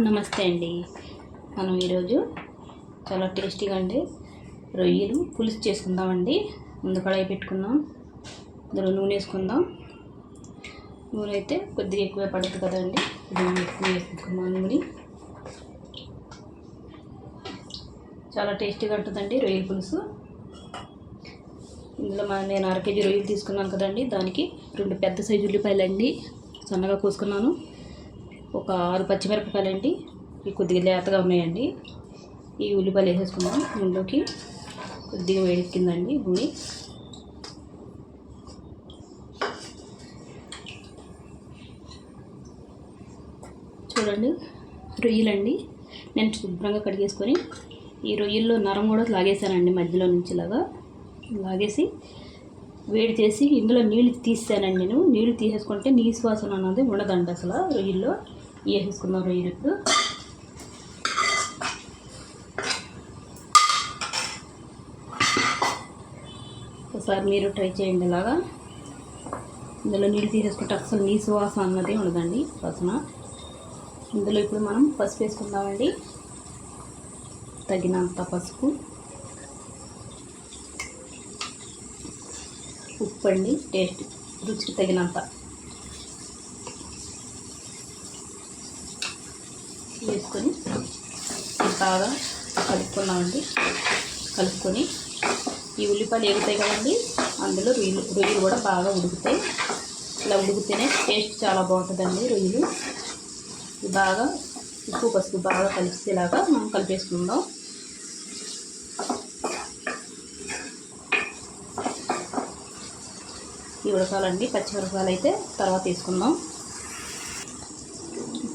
నమస్తే అండి. మనం ఈరోజు చాలా టేస్టీగా అండి రొయ్యలు పులుసు చేసుకుందామండి. ముందు కడాయి పెట్టుకుందాం. ఇందులో నూనె వేసుకుందాం. నూనె అయితే కొద్దిగా ఎక్కువ పడుతుంది కదండి. నూనె ఎక్కువ వేసుకుందాం నూనె. చాలా టేస్టీగా ఉంటుందండి రొయ్యల పులుసు. ఇందులో మా నేను అర కేజీ రొయ్యలు తీసుకున్నాను కదండి. దానికి రెండు పెద్ద సైజు ఉల్లిపాయలు అండి సన్నగా కోసుకున్నాను. ఒక ఆరు పచ్చిమిరపకాయలు అండి ఇవి కొద్దిగా లేతగా ఉన్నాయండి. ఈ ఉల్లిపాయలు వేసేసుకున్నాం నూనెలోకి కొద్దిగా వేడెక్కిందండి నూనె. చూడండి రొయ్యలండి. నేను శుభ్రంగా కడిగేసుకొని ఈ రొయ్యల్లో నరం కూడా లాగేసానండి మధ్యలో నుంచి ఇలాగా లాగేసి వేడి చేసి ఇందులో నీళ్ళు తీసానండి నేను. నీళ్ళు తీసేసుకుంటే నీ శ్వాసన అన్నది ఉండదండి అసలు రొయ్యల్లో. వేసేసుకుందాం రొయ్యలు ఇప్పుడు ఒకసారి మీరు ట్రై చేయండి ఇలాగా. ఇందులో నీళ్ళు తీసేసుకుంటే అసలు నీ సువాసన అన్నది ఉండదండి వాసన ఇందులో ఇప్పుడు మనం పసుపు వేసుకుందామండి. తగినంత పసుపు. ఉప్పు అండి టేస్ట్ రుచికి తగినంత. వేసుకొని బాగా కలుపుకున్నామండి. కలుపుకొని ఈ ఉల్లిపాయలు ఎగుతాయి కదండి అందులో రొయ్యలు రొయ్యలు కూడా బాగా ఉడుకుతాయి. ఇలా ఉడికితేనే టేస్ట్ చాలా బాగుంటుందండి రొయ్యలు. ఇది బాగా ఉప్పు పసుపు బాగా కలిసేలాగా మనం కలిపేసుకుందాం. ఈ ఉడకాలండి పచ్చిమిరపకాయలు అయితే తర్వాత వేసుకుందాం.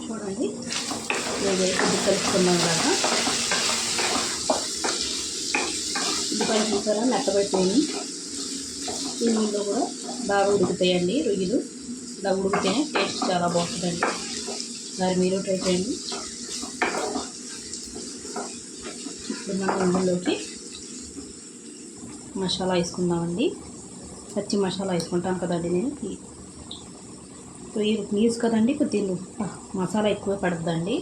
చూడండి. ఇది కలుపుకున్నాం కదా. ఇది ఉల్లిపాయలు చూసారా? మెత్తబడిపోయి ఈ నీళ్ళు కూడా బాగా ఉడుకుతాయండి రొయ్యలు. ఇలా ఉడికితేనే టేస్ట్ చాలా బాగుంటుందండి. మరి మీరు ట్రై చేయండి. ఇప్పుడు మనం ఇందులోకి మసాలా వేసుకుందామండి. పచ్చి మసాలా వేసుకుంటాను కదండి నేను ఈ రొయ్యలు నీసు కదండి కొద్దిగా మసాలా ఎక్కువ పడద్దండి.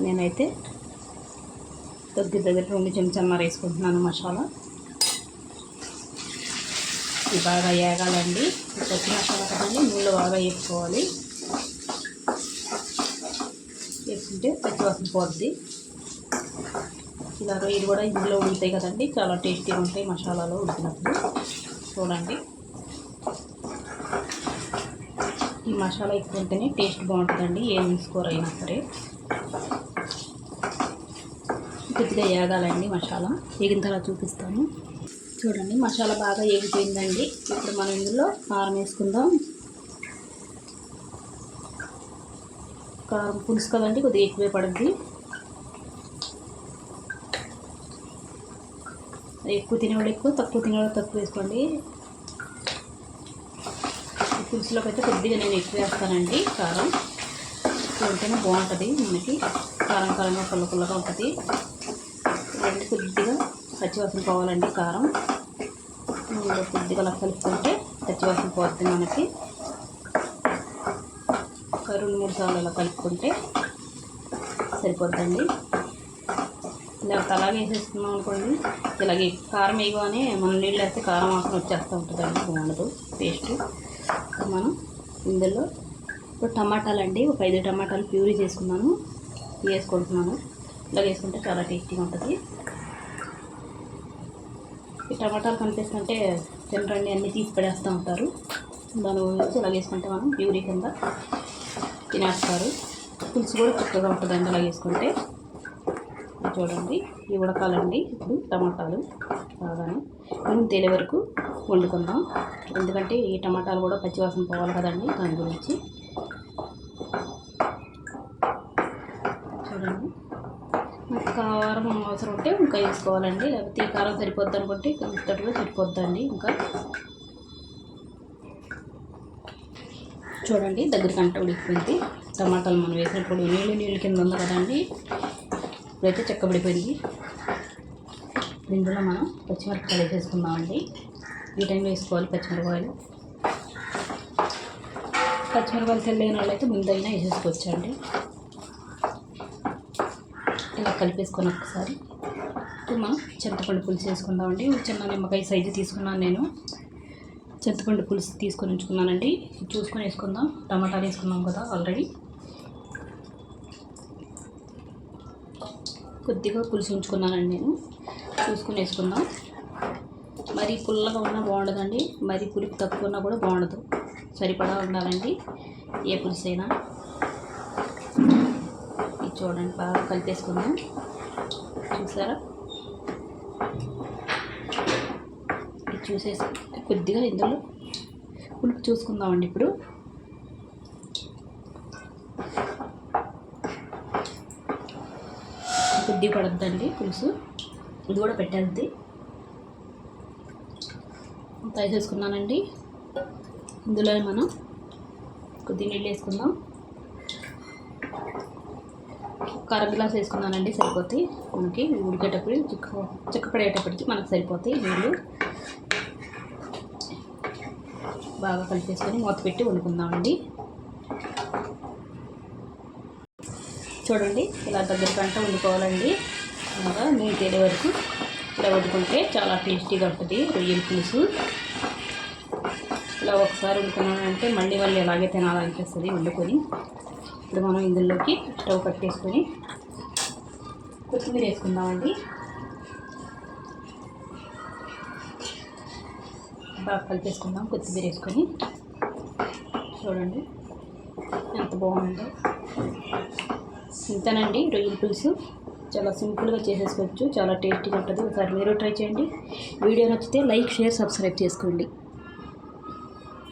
నేనైతే దగ్గర దగ్గర రెండు చెంచాన్నర వేసుకుంటున్నాను మసాలా. ఇది బాగా వేగాలండి. పచ్చి మసాలా కదండి నూనెలో బాగా వేసుకోవాలి వేసుకుంటే పచ్చి వాసన పోద్ది. ఇలా రొయ్యలు కూడా ఇందులో ఉంటాయి కదండి చాలా టేస్టీగా ఉంటాయి మసాలాలో ఉడికినప్పుడు. చూడండి. ఈ మసాలా ఎక్కువ ఉంటేనే టేస్ట్ బాగుంటుందండి ఏం కూర అయినా సరే. కొద్దిగా ఏగాలండి మసాలా. ఏగిన తర్వాత చూపిస్తాను. చూడండి మసాలా బాగా ఏగిపోయిందండి. ఇప్పుడు మనం ఇందులో కారం వేసుకుందాం. కారం పులుసు కదండి కొద్దిగా ఎక్కువే పడుద్ది. ఎక్కువ తినేవాడు ఎక్కువ తక్కువ తినేవాడు తక్కువ వేసుకోండి. పులుసులోకి అయితే కొద్దిగా నేను ఎక్కువ వేస్తానండి కారం. ఉంటేనే బాగుంటుంది మనకి. కారం కారంగా పుల్ల పుల్లగా ఉంటుంది. రెండు కొద్దిగా పచ్చివాసన పోవాలండి కారం. ఇందులో కొద్దిగా అలా కలుపుకుంటే పచ్చివాసన పోతుంది మనకి. ఒక రెండు మూడు సార్లు అలా కలుపుకుంటే సరిపోద్దండి. ఇలా అలాగే వేసేసుకున్నాం అనుకోండి ఇలాగే కారం వేయగానే మనం నీళ్ళు వేస్తే కారం వాసన వచ్చేస్తూ ఉంటుందండి బాగుండదు టేస్ట్ మనం ఇందులో ఇప్పుడు టమాటాలు అండి ఒక ఐదు టమాటాలు ప్యూరీ చేసుకున్నాను వేసుకుంటున్నాను. ఇలా వేసుకుంటే చాలా టేస్టీగా ఉంటుంది. ఈ టమాటాలు కనిపిస్తుంటే తినరండి అన్నీ తీసి పడేస్తూ ఉంటారు. దాని గురించి ఇలా వేసుకుంటే మనం ప్యూరీ కింద తినేస్తారు. పులుసు కూడా చక్కగా ఉంటుందండి అలా వేసుకుంటే. చూడండి ఇవి ఉడకాలండి ఇప్పుడు టమాటాలు బాగానే మనం తేలే వరకు వండుకుందాం. ఎందుకంటే ఈ టమాటాలు కూడా పచ్చివాసన పోవాలి కదండి దాని గురించి. చూడండి. ఒక కారం అవసరం ఉంటే ఇంకా వేసుకోవాలండి. లేకపోతే ఈ కారం సరిపోద్ది అనుకుంటే ఇంతటిలో సరిపోద్దండి ఇంకా. చూడండి దగ్గరికి అంట ఉడికిపోయింది. టమాటాలు మనం వేసినప్పుడు నీళ్ళు నీళ్ళు కింద ఉంది కదండి. ఇప్పుడైతే చెక్కబడిపోయింది ఇందులో మనం పచ్చిమిరపకాయలు వేసేసుకుందామండి. ఈ టైంలో వేసుకోవాలి పచ్చిమిరపకాయలు. పచ్చిమిరపకాయలు తెల్లైన వాళ్ళైతే ముందైనా వేసేసుకోవచ్చండి. ఇలా కలిపేసుకొని ఒకసారి ఇప్పుడు మనం చింతపండు పులుసు వేసుకుందామండి. చిన్న నిమ్మకాయ సైజు తీసుకున్నాను నేను. చింతపండు పులుసు తీసుకొని ఉంచుకున్నానండి. చూసుకొని వేసుకుందాం. టమాటాలు వేసుకున్నాం కదా ఆల్రెడీ. కొద్దిగా పులుసు ఉంచుకున్నానండి నేను. చూసుకొని వేసుకుందాం. మరీ పుల్లగా ఉన్నా బాగుండదండి. మరీ పులుపు తక్కువ ఉన్నా కూడా బాగుండదు. సరిపడా ఉండాలండి. ఏ పులుసు అయినా చూడండి బాగా కలిపేసుకుందాం. చూసారా? ఇది చూసేసి కొద్దిగా ఇందులో పులుపు చూసుకుందామండి ఇప్పుడు. కొద్దిగా పడద్దండి పులుసు. ఇది కూడా పెట్టేద్ది. తయారు చేసుకున్నానండి. ఇందులో మనం కొద్ది నీళ్ళు వేసుకుందాం. ఒక అర గ్లాస్ వేసుకున్నానండి సరిపోతాయి మనకి ఉడికేటప్పుడు చిక్క చిక్కపడేటప్పటికి మనకు సరిపోతాయి నీళ్ళు. బాగా కలిపేసుకొని మూత పెట్టి వండుకుందామండి. చూడండి ఇలా దగ్గర కంట వండుకోవాలండి. బాగా నీళ్ళు తేలే వరకు ఇలా వండుకుంటే చాలా టేస్టీగా ఉంటుంది రొయ్యల పులుసు. ఇలా ఒకసారి వండుకున్నామంటే మళ్ళీ మళ్ళీ ఇలాగే తినాలనిపిస్తుంది వండుకొని. ఇప్పుడు మనం ఇందులోకి స్టవ్ కట్టేసుకొని కొత్తిమీర వేసుకుందామండి. బాగా కలిపేసుకుందాం కొత్తిమీర వేసుకొని. చూడండి ఎంత బాగుందో. ఇంతేనండి రొయ్యల పులుసు. చాలా సింపుల్గా చేసేసుకోవచ్చు చాలా టేస్టీగా ఉంటుంది. ఒకసారి మీరు ట్రై చేయండి. వీడియో నచ్చితే లైక్ షేర్ సబ్స్క్రైబ్ చేసుకోండి.